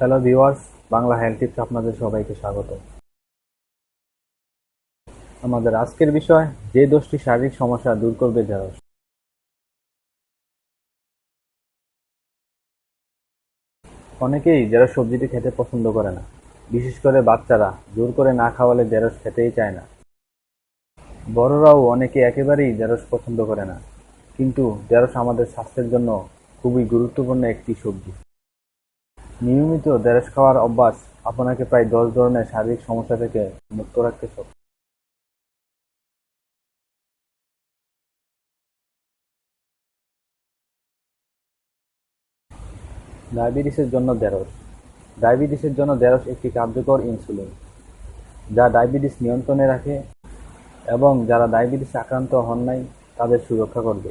Hello viewers Bangla health tips আপনাদের সবাইকে স্বাগত। আমাদের আজকের বিষয়, যে দশটি শারীরিক সমস্যা দূর করবে ঢেঁড়স অনেকেই ঢেঁড়স সবজিটি খেতে পছন্দ করে না। বিশেষ করে বাচ্চারা, জোর করে না খাওয়ালে ঢেঁড়স খেতেই চায় না। বড়রাও অনেকে একেবারেই ঢেঁড়স পছন্দ করে না। কিন্তু ঢেঁড়স আমাদের স্বাস্থ্যের জন্য খুবই গুরুত্বপূর্ণ একটি সবজি। নিয়মিত ঢেঁড়স খাওয়ার অভ্যাস আপনাকে প্রায় দশ ধরনের শারীরিক সমস্যা থেকে মুক্ত রাখতে সক্ষম। ডায়াবেটিসের জন্য ঢেঁড়স ডায়াবেটিসের জন্য ঢেঁড়স একটি কার্যকর ইনসুলিন, যা ডায়াবেটিস নিয়ন্ত্রণে রাখে এবং যারা ডায়াবেটিস আক্রান্ত হন নাই, তাদের সুরক্ষা করবে।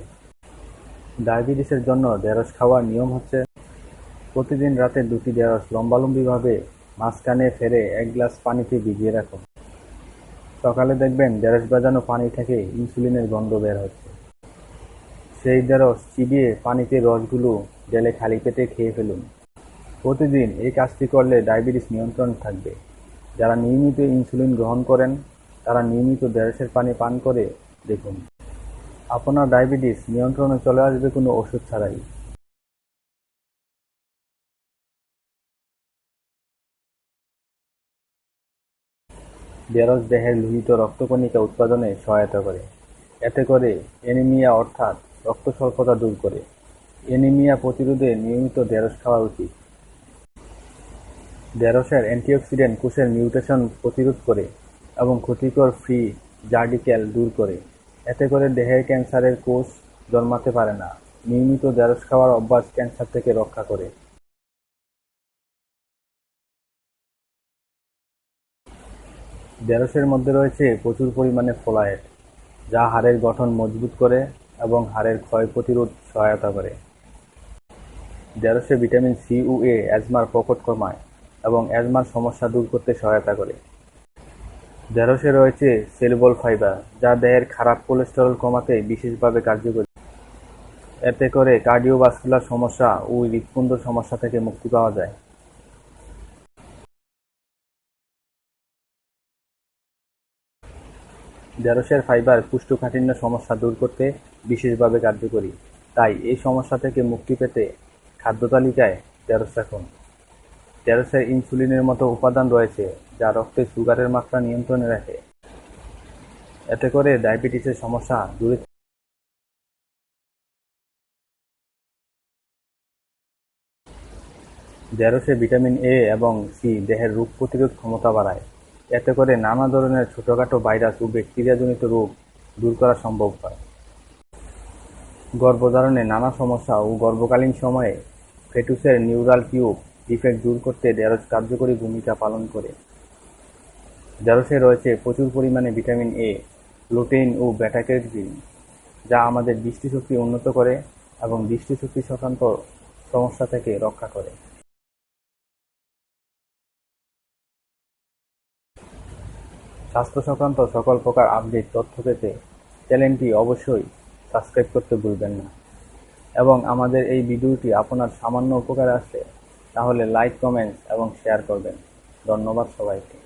ডায়াবেটিসের জন্য ঢেঁড়স খাওয়ার নিয়ম হচ্ছে প্রতিদিন রাতে দুটি ঢেঁড়স লম্বালম্বিভাবে মাঝখানে ফেরে এক গ্লাস পানিতে ভিজিয়ে রাখুন সকালে দেখবেন ঢেঁড়স বাজানো পানি থেকে ইনসুলিনের গন্ধ বের হচ্ছে। সেই ঢেঁড়স চিবিয়ে পানিতে রসগুলো ঢেলে খালি পেটে খেয়ে ফেলুন। প্রতিদিন এই কাজটি করলে ডায়াবেটিস নিয়ন্ত্রণ থাকবে। যারা নিয়মিত ইনসুলিন গ্রহণ করেন, তারা নিয়মিত ঢেঁড়সের পানি পান করে দেখুন। আপনার ডায়াবেটিস নিয়ন্ত্রণে চলে আসবে কোনো ওষুধ ছাড়াই। ঢেঁড়স দেহের লোহিত রক্তকণিকা উৎপাদনে সহায়তা করে। এতে করে অ্যানিমিয়া অর্থাৎ রক্ত স্বল্পতা দূর করে। অ্যানিমিয়া প্রতিরোধে নিয়মিত ঢেঁড়স খাওয়া উচিত। ঢেঁড়সের অ্যান্টিঅক্সিডেন্ট কোষের মিউটেশন প্রতিরোধ করে এবং ক্ষতিকর ফ্রি জার্ডিক্যাল দূর করে। এতে করে দেহের ক্যান্সারের কোষ জন্মাতে পারে না। নিয়মিত ঢেঁড়স খাওয়ার অভ্যাস ক্যান্সার থেকে রক্ষা করে। ঢেঁড়সের মধ্যে রয়েছে প্রচুর পরিমাণে ফোলায়েট যা হাড়ের গঠন মজবুত করে এবং হাড়ের ক্ষয় প্রতিরোধ সহায়তা করে। ঢেঁড়সে ভিটামিন সি ও এ অ্যাজমার প্রকট কমায় এবং অ্যাজমার সমস্যা দূর করতে সহায়তা করে। ঢেঁড়সে রয়েছে সেলুবল ফাইবার, যা দেহের খারাপ কোলেস্টেরল কমাতে বিশেষভাবে কার্যকরী। এতে করে কার্ডিওভাস্কুলার সমস্যা ও হৃৎপিণ্ড সমস্যা থেকে মুক্তি পাওয়া যায়। ঢেঁড়সের ফাইবার কোষ্ঠকাঠিন্য সমস্যা দূর করতে বিশেষভাবে কার্যকরী। তাই এই সমস্যা থেকে মুক্তি পেতে খাদ্য তালিকায় ঢেঁড়স রাখুন। ঢেঁড়সের ইনসুলিনের মতো উপাদান রয়েছে যা রক্তে সুগারের মাত্রা নিয়ন্ত্রণে রাখে। এতে করে ডায়াবেটিসের সমস্যা দূরে ঢেঁড়সে ভিটামিন এ এবং সি দেহের রোগ প্রতিরোধ ক্ষমতা বাড়ায়। এতে করে নানা ধরনের ছোটখাটো ভাইরাস ও ব্যাকটেরিয়াজনিত রোগ দূর করা সম্ভব হয়। গর্ভধারণে নানা সমস্যা ও গর্ভকালীন সময়ে ফেটুসের নিউরাল টিউব ডিফেক্ট দূর করতে ঢেঁড়স কার্যকরী ভূমিকা পালন করে। ঢেঁড়সে রয়েছে প্রচুর পরিমাণে ভিটামিন এ লুটেইন ও বেটা ক্যারোটিন যা আমাদের দৃষ্টিশক্তি উন্নত করে এবং দৃষ্টিশক্তি সংক্রান্ত সমস্যা থেকে রক্ষা করে। স্বাস্থ্য সংক্রান্ত সকল প্রকার আপডেট তথ্য পেতে চ্যানেলটি অবশ্যই সাবস্ক্রাইব করতে ভুলবেন না। এবং আমাদের এই ভিডিওটি আপনার সামান্য উপকারে আসে তাহলে লাইক কমেন্টস এবং শেয়ার করবেন। ধন্যবাদ সবাইকে।